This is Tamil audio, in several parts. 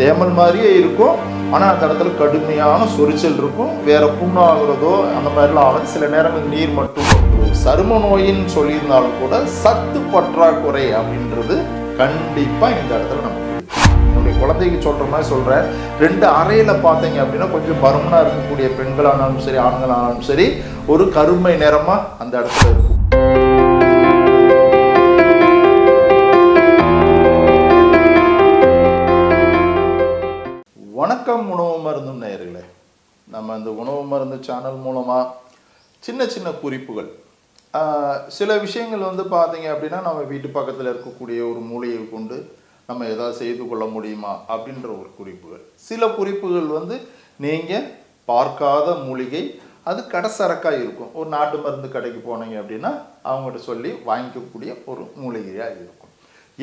தேமல் மாதிரியே இருக்கும். ஆனால் அந்த இடத்துல கடுமையான சொரிச்சல் இருக்கும். வேற புண்ணாகிறதோ அந்த மாதிரிலாம் ஆகும் சில நேரங்கள் நீர் மட்டும் சரும நோயின்னு சொல்லியிருந்தாலும் கூட சத்து பற்றாக்குறை அப்படின்றது கண்டிப்பாக இந்த இடத்துல நமக்கு என்னுடைய குழந்தைக்கு சொல்கிற மாதிரி சொல்கிறேன் ரெண்டு அறையில் பார்த்தீங்க அப்படின்னா கொஞ்சம் பருமனாக இருக்கக்கூடிய பெண்களானாலும் சரி ஆண்களானாலும் சரி ஒரு கருமை நிறமாக அந்த இடத்துல இருக்கும். வணக்கம் உணவு மருந்தும் நேயர்களே. நம்ம இந்த உணவு மருந்து சேனல் மூலமாக சின்ன சின்ன குறிப்புகள். சில விஷயங்கள் வந்து பார்த்தீங்க அப்படின்னா நம்ம வீட்டு பக்கத்தில் இருக்கக்கூடிய ஒரு மூலையை கொண்டு நம்ம எதாவது செய்து கொள்ள முடியுமா அப்படின்ற ஒரு குறிப்புகள். சில குறிப்புகள் வந்து நீங்கள் பார்க்காத மூலிகை அது கடைசரக்காக இருக்கும். ஒரு நாட்டு மருந்து கடைக்கு போனீங்க அப்படின்னா அவங்ககிட்ட சொல்லி வாங்கிக்கக்கூடிய ஒரு மூலிகையாக இருக்கும்.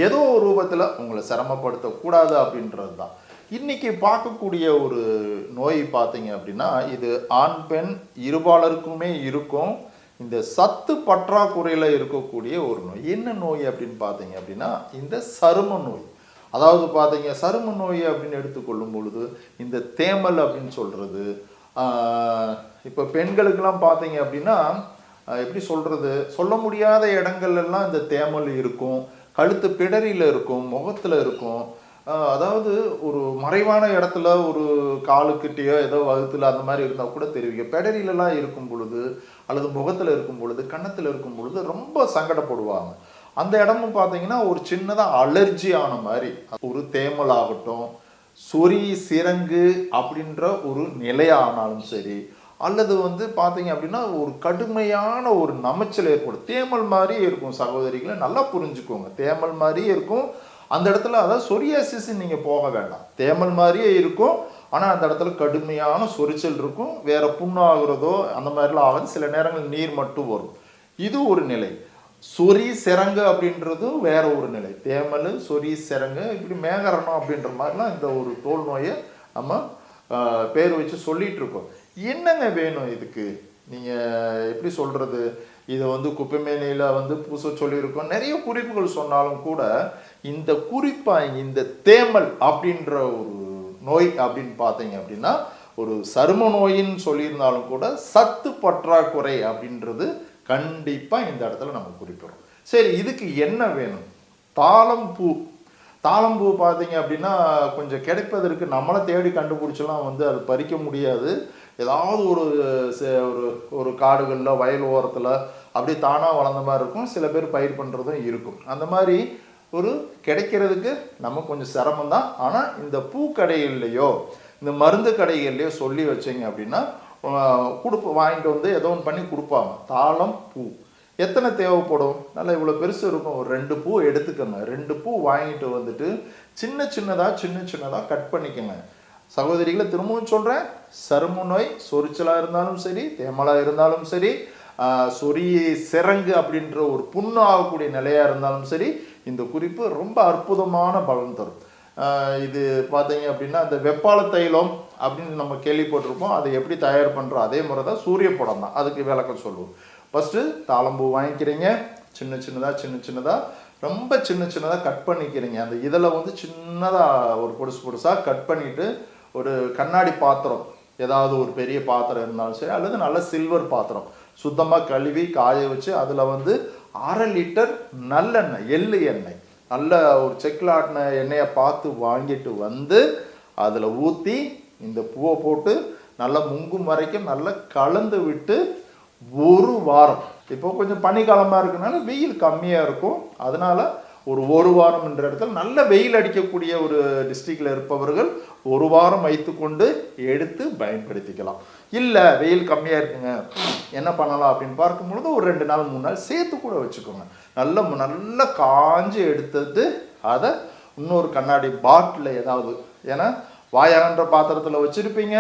ஏதோ ஒரு ரூபத்தில் உங்களை சிரமப்படுத்தக்கூடாது அப்படின்றது தான் இன்னைக்கு பார்க்கக்கூடிய ஒரு நோய் பார்த்தீங்க அப்படின்னா இது ஆண் பெண் இருபாலருக்குமே இருக்கும். இந்த சத்து பற்றாக்குறையில் இருக்கக்கூடிய ஒரு நோய். என்ன நோய் அப்படின்னு பார்த்தீங்க அப்படின்னா இந்த சரும நோய். அதாவது பார்த்தீங்க சரும நோய் அப்படின்னு எடுத்துக்கொள்ளும் பொழுது இந்த தேமல் அப்படின்னு சொல்கிறது இப்போ பெண்களுக்கெல்லாம் பார்த்தீங்க அப்படின்னா எப்படி சொல்கிறது சொல்ல முடியாத இடங்கள்லாம் இந்த தேமல் இருக்கும். கழுத்து பிடரியில் இருக்கும் முகத்தில் இருக்கும். அதாவது ஒரு மறைவான இடத்துல ஒரு காலுக்கிட்டேயோ ஏதோ வகுத்துல அந்த மாதிரி இருந்தால் கூட தெரிவிக்க பெடரியிலலாம் இருக்கும் பொழுது அல்லது முகத்தில் இருக்கும் பொழுது கன்னத்தில் இருக்கும் பொழுது ரொம்ப சங்கடப்படுவாங்க. அந்த இடமும் பார்த்தீங்கன்னா ஒரு சின்னதாக அலர்ஜி ஆன மாதிரி. ஒரு தேமல் ஆகட்டும் சொறி சிறங்கு அப்படின்ற ஒரு நிலையானாலும் சரி அல்லது வந்து பார்த்தீங்க அப்படின்னா ஒரு கடுமையான ஒரு நமைச்சல் ஏற்படும். தேமல் மாதிரியே இருக்கும் சகோதரிகளை நல்லா புரிஞ்சுக்கோங்க. தேமல் மாதிரியே இருக்கும். அந்த இடத்துல அதாவது சொரியாசிஸ் நீங்கள் போக வேண்டாம். தேமல் மாதிரியே இருக்கும். ஆனால் அந்த இடத்துல கடுமையான சொரிச்சல் இருக்கும். வேறு புண்ணாகிறதோ அந்த மாதிரிலாம் ஆகாது. சில நேரங்கள் நீர் மட்டும் வரும். இது ஒரு நிலை. சொறி சிறங்கு அப்படின்றதும் வேற ஒரு நிலை. தேமல் சொறி சிரங்கு இப்படி மேகரணம் அப்படின்ற மாதிரிலாம் இந்த ஒரு தோல் நோயை நம்ம பேர் வச்சு சொல்லிகிட்டு இருக்கோம். என்னங்க வேணும் இதுக்கு? நீங்கள் எப்படி சொல்கிறது இதை வந்து குப்பைமேனியில் வந்து பூச சொல்லியிருக்கோம். நிறைய குறிப்புகள் சொன்னாலும் கூட இந்த குறிப்பாக இந்த தேமல் அப்படின்ற ஒரு நோய் அப்படின்னு பார்த்தீங்க அப்படின்னா ஒரு சரும நோயின்னு சொல்லியிருந்தாலும் கூட சத்து பற்றாக்குறை அப்படின்றது கண்டிப்பாக இந்த இடத்துல நம்ம குறிப்பிடுறோம். சரி இதுக்கு என்ன வேணும்? தாளம்பூ தாளம்பூ பார்த்தீங்க அப்படின்னா கொஞ்சம் கிடைப்பதற்கு நம்மளை தேடி கண்டுபிடிச்சலாம் வந்து அது பறிக்க முடியாது. ஏதாவது ஒரு சே- ஒரு ஒரு காடுகளில் வயல் ஓரத்தில் அப்படி தானாக வளர்ந்த மாதிரி இருக்கும். சில பேர் பயிர் பண்ணுறதும் இருக்கும். அந்த மாதிரி ஒரு கிடைக்கிறதுக்கு நம்ம கொஞ்சம் சிரமம் தான். ஆனால் இந்த பூக்கடைகள்லையோ இந்த மருந்து கடைகள்லையோ சொல்லி வச்சீங்க அப்படின்னா கொடுப்ப வாங்கிட்டு வந்து ஏதோ ஒன்று பண்ணி கொடுப்பாங்க. தாளம் பூ. எத்தனை தேவைப்படும்? நல்லா இவ்வளோ பெருசு இருக்கும். ஒரு ரெண்டு பூ எடுத்துக்கோங்க. ரெண்டு பூ வாங்கிட்டு வந்துட்டு சின்ன சின்னதாக சின்ன சின்னதாக கட் பண்ணிக்கோங்க. சகோதரிகளை திரும்பவும் சொல்கிறேன் சரும நோய் சொரிச்சலாக இருந்தாலும் சரி தேமலாக இருந்தாலும் சரி சொறி சிறங்கு அப்படின்ற ஒரு புண்ணு ஆகக்கூடிய நிலையாக இருந்தாலும் சரி இந்த குறிப்பு ரொம்ப அற்புதமான பலன் தரும். இது பார்த்தீங்க அப்படின்னா அந்த வெப்பால தைலம் அப்படின்னு நம்ம கேள்விப்பட்டிருப்போம். அதை எப்படி தயார் பண்ணுறோம் அதே முறை தான் சூரிய படம் தான். அதுக்கு விளக்கம் சொல்லுவோம். ஃபஸ்ட்டு தாளம்பூ வாங்கிக்கிறீங்க. சின்ன சின்னதாக சின்ன சின்னதாக ரொம்ப சின்ன சின்னதாக கட் பண்ணிக்கிறீங்க. அந்த இதில் வந்து சின்னதாக ஒரு பொடுசு பொடுசாக கட் பண்ணிவிட்டு ஒரு கண்ணாடி பாத்திரம் ஏதாவது ஒரு பெரிய பாத்திரம் இருந்தாலும் சரி அல்லது நல்ல சில்வர் பாத்திரம் சுத்தமாக கழுவி காய வச்சு அதில் வந்து அரை லிட்டர் நல்லெண்ணெய் எள்ளு எண்ணெய் நல்ல ஒரு செக்கில் ஆட்டின எண்ணெயை பார்த்து வாங்கிட்டு வந்து அதில் ஊற்றி இந்த பூவை போட்டு நல்லா முங்கும் வரைக்கும் நல்லா கலந்து விட்டு ஒரு வாரம். இப்போ கொஞ்சம் பனிக்காலமாக இருக்கனால வெயில் கம்மியாக இருக்கும். அதனால் ஒரு ஒரு வாரம்ன்ற இடத்துல நல்ல வெயில் அடிக்கக்கூடிய ஒரு டிஸ்ட்ரிக்டில் இருப்பவர்கள் ஒரு வாரம் வைத்துக்கொண்டு எடுத்து பயன்படுத்திக்கலாம். இல்லை வெயில் கம்மியாக இருக்குங்க. என்ன பண்ணலாம் அப்படின்னு பார்க்கும்பொழுது ஒரு ரெண்டு நாள் மூணு நாள் சேர்த்து கூட வச்சுக்கோங்க. நல்ல நல்லா காஞ்சி எடுத்தது அதை இன்னொரு கண்ணாடி பாட்டில் ஏதாவது ஏன்னா வாயாகன்ற பாத்திரத்தில் வச்சுருப்பீங்க.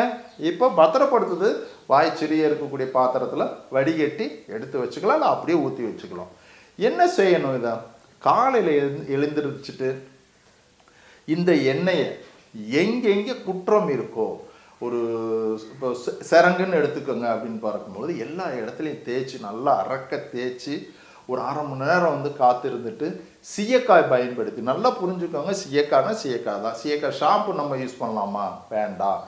இப்போ பத்திரப்படுத்துது. வாய் சிறிய இருக்கக்கூடிய பாத்திரத்தில் வடிகட்டி எடுத்து வச்சுக்கலாம். இல்லை அப்படியே ஊற்றி வச்சுக்கலாம். என்ன செய்யணும் இதை? காலையில் எழுந்திருச்சுட்டு எழுந்திரிச்சிட்டு இந்த எண்ணெயை எங்கெங்கே குற்றம் இருக்கோ ஒரு இப்போ சரங்குன்னு எடுத்துக்கோங்க அப்படின்னு பார்க்கும்போது எல்லா இடத்துலையும் தேய்ச்சி நல்லா அறக்க தேய்ச்சி ஒரு அரை மணி நேரம் வந்து காத்திருந்துட்டு சீயக்காய் பயன்படுத்தி நல்லா புரிஞ்சுக்கோங்க சீயக்காய்னா சீயக்காய் தான். சீயக்காய் ஷாம்பு நம்ம யூஸ் பண்ணலாமா? வேண்டாம்.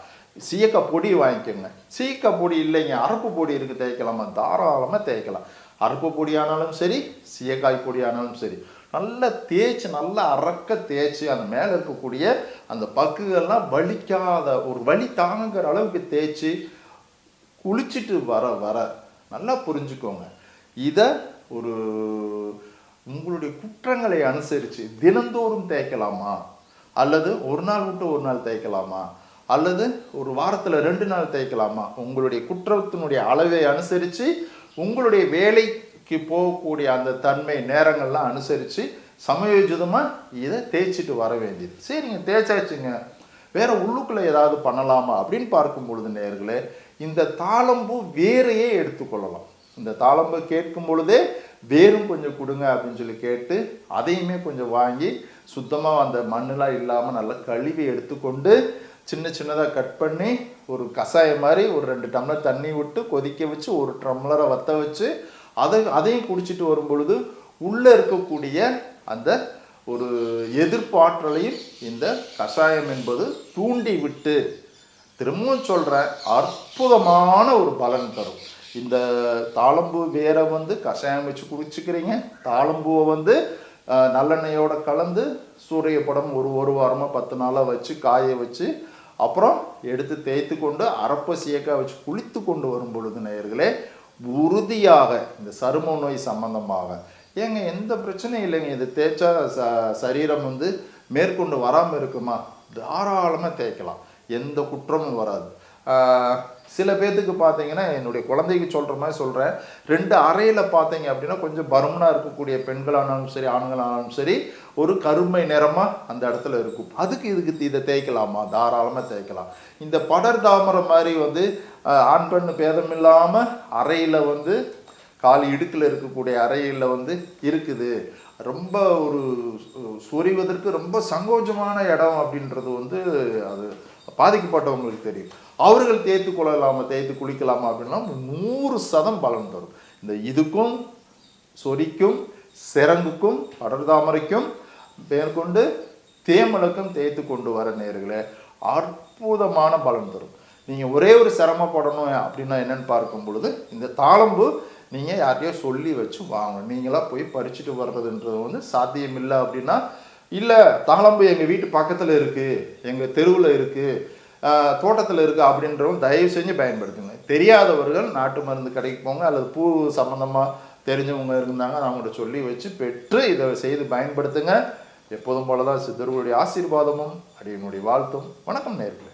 சீயக்காய் பொடி வாங்கிக்கோங்க. சீயக்காய் பொடி இல்லைங்க. அரப்பு பொடி இருக்குது தேய்க்கலாமா? தாராளமாக தேய்க்கலாம். அரப்பு பொடியானாலும் சரி சீயக்காய் பொடியானாலும் சரி. நல்லா தேய்ச்சி நல்லா அறக்க தேய்ச்சி அந்த மேலே இருக்கக்கூடிய அந்த பக்குகள்லாம் வலிக்காத ஒரு வலி தாங்குற அளவுக்கு தேய்ச்சி குளிச்சுட்டு வர வர நல்லா புரிஞ்சுக்கோங்க. இதை ஒரு உங்களுடைய குற்றங்களை அனுசரித்து தினந்தோறும் தேய்க்கலாமா? அல்லது ஒரு நாள் விட்டு ஒரு நாள் தேய்க்கலாமா? அல்லது ஒரு வாரத்தில் ரெண்டு நாள் தேய்க்கலாமா? உங்களுடைய குற்றத்தினுடைய அளவை அனுசரித்து உங்களுடைய வேலை கி போகக்கூடிய அந்த தன்மை நேரங்கள்லாம் அனுசரித்து சமயோஜிதமாக இதை தேய்ச்சிட்டு வர வேண்டியது. சரிங்க தேய்ச்சாச்சுங்க. வேறு உள்ளுக்குள்ளே ஏதாவது பண்ணலாமா அப்படின்னு பார்க்கும் பொழுது நேர்களே இந்த தாளம்பூ வேறையே எடுத்துக்கொள்ளலாம் இந்த தாளம்பு கேட்கும் பொழுதே வேரும் கொஞ்சம் கொடுங்க அப்படின்னு சொல்லி கேட்டு அதையுமே கொஞ்சம் வாங்கி சுத்தமாக அந்த மண்ணெலாம் இல்லாமல் நல்லா கழுவி எடுத்துக்கொண்டு சின்ன சின்னதாக கட் பண்ணி ஒரு கஷாயம் மாதிரி ஒரு ரெண்டு டம்ளர் தண்ணி விட்டு கொதிக்க வச்சு ஒரு டம்ளரை வத்த வச்சு அதை அதையும் குடிச்சிட்டு வரும் பொழுது உள்ளே இருக்கக்கூடிய அந்த ஒரு எதிர்ப்பாற்றலையும் இந்த கஷாயம் என்பது தூண்டி விட்டு திரும்பவும் சொல்கிறேன் அற்புதமான ஒரு பலன் தரும். இந்த தாளம்பூ வேரை வந்து கஷாயம் வச்சு குடிச்சுக்கிறீங்க. தாளம்பூவை வந்து நல்லெண்ணெயோட கலந்து சூரிய படம் ஒரு ஒரு வாரமாக பத்து நாளாக வச்சு காய வச்சு அப்புறம் எடுத்து தேய்த்து கொண்டு அரப்ப சீயக்காய் வச்சு குளித்து கொண்டு வரும் பொழுது நேயர்களே உறுதியாக இந்த சரும நோய் சம்பந்தமாக. ஏங்க எந்த பிரச்சனையும் இல்லைங்க. இது தேய்ச்சா ச சரீரம் வந்து மேற்கொண்டு வராமல் இருக்குமா? தாராளமாக தேய்க்கலாம். எந்த குற்றமும் வராது. ஆஹ் சில பேர்த்துக்கு பார்த்தீங்கன்னா என்னுடைய குழந்தைக்கு சொல்கிற மாதிரி சொல்கிறேன் ரெண்டு அறையில் பார்த்தீங்க அப்படின்னா கொஞ்சம் பருமனாக இருக்கக்கூடிய பெண்களானாலும் சரி ஆண்களானாலும் சரி ஒரு கருமை நிறமாக அந்த இடத்துல இருக்கும். அதுக்கு இதுக்கு இதை தேய்க்கலாமா? தாராளமாக தேய்க்கலாம். இந்த படர் தாமரை மாதிரி வந்து ஆண் பெண் பேதம் இல்லாமல் அறையில் வந்து கால் இடுக்கில் இருக்கக்கூடிய அறையில் வந்து இருக்குது. ரொம்ப ஒரு சொறிவதற்கு சொரிவதற்கு ரொம்ப சங்கோஜமான இடம் அப்படின்றது வந்து அது பாதிக்கப்பட்டவங்களுக்கு தெரியும். அவர்கள் தேய்த்து கொள்ளலாமா தேய்த்து குளிக்கலாமா அப்படின்னா நூறு சதம் பலன் தரும். இந்த இதுக்கும் சொரிக்கும் சிறங்குக்கும் படர்தாமரைக்கும் மேற்கொண்டு தேமலுக்கும் தேய்த்து கொண்டு வர நேர்களே அற்புதமான பலன் தரும். நீங்கள் ஒரே ஒரு சிரமப்படணும் அப்படின்னா என்னன்னு பார்க்கும் பொழுது இந்த தாளம்பு நீங்கள் யார்கிட்டயோ சொல்லி வச்சு வாங்கணும். நீங்களாக போய் பறிச்சுட்டு வர்றதுன்றது வந்து சாத்தியம் இல்லை அப்படின்னா இல்லை தாளம்பு எங்கள் வீட்டு பக்கத்தில் இருக்குது எங்கள் தெருவில் இருக்குது தோட்டத்தில் இருக்குது அப்படின்றவங்க தயவு செஞ்சு பயன்படுத்துங்க. தெரியாதவர்கள் நாட்டு மருந்து கடைக்கு போங்க அல்லது பூ சம்மந்தமாக தெரிஞ்சவங்க இருந்தாங்க அவங்கள்ட்ட சொல்லி வச்சு பெற்று இதை செய்து பயன்படுத்துங்க. எப்போதும் போல தான் சித்தர்களுடைய ஆசீர்வாதமும் அடியனுடைய வாழ்த்தும். வணக்கம் நேர்களை.